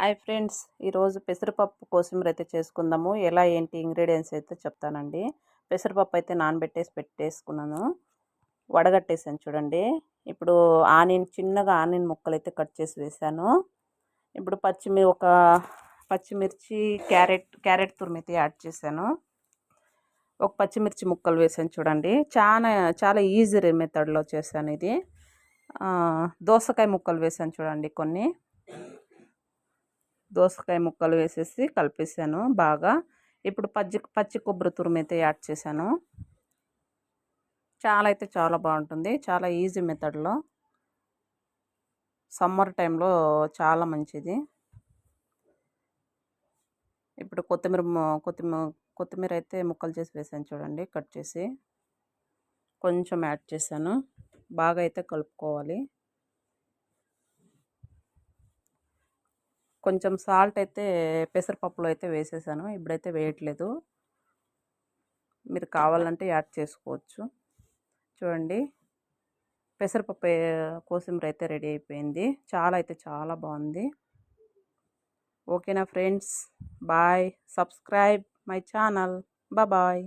Hi friends ఈరోజు పెసరపప్పు కోసిమర అయితే చేసుకుందాము. ఎలా ఏంటి ఇంగ్రీడియంట్స్ అయితే చెప్తానండి. పెసరపప్పు అయితే నానబెట్టేసి పెట్టేసుకున్నాను. వడగట్టేసాను చూడండి. ఇప్పుడు ఆనియన్ చిన్నగా ఆనియన్ ముక్కలు అయితే కట్ చేసి వేసాను. ఇప్పుడు పచ్చిమి ఒక పచ్చిమిర్చి క్యారెట్ క్యారెట్ తురిమితే యాడ్ చేశాను. ఒక పచ్చిమిర్చి ముక్కలు వేసాను చూడండి. చాలా చాలా ఈజీ మెథడ్లో చేశాను ఇది. దోసకాయ ముక్కలు వేసాను చూడండి కొన్ని. దోసకాయ ముక్కలు వేసేసి కలిపేసాను బాగా. ఇప్పుడు పచ్చి పచ్చి కొబ్బరి తురుమైతే యాడ్ చేశాను. చాలా అయితే చాలా బాగుంటుంది. చాలా ఈజీ మెథడ్లో. సమ్మర్ టైంలో చాలా మంచిది. ఇప్పుడు కొత్తిమీర కొత్తిమీర కొత్తిమీర అయితే ముక్కలు చేసి వేసాను చూడండి కట్ చేసి. కొంచెం యాడ్ చేశాను. బాగా అయితే కలుపుకోవాలి. కొంచెం సాల్ట్ అయితే పెసరపప్పులో అయితే వేసేసాను. ఇప్పుడైతే వేయట్లేదు. మీరు కావాలంటే యాడ్ చేసుకోవచ్చు. చూడండి. పెసరపప్పు కోసింబరి అయితే రెడీ అయిపోయింది. చాలా అయితే చాలా బాగుంది. ఓకేనా friends? Bye. Subscribe my channel. Bye.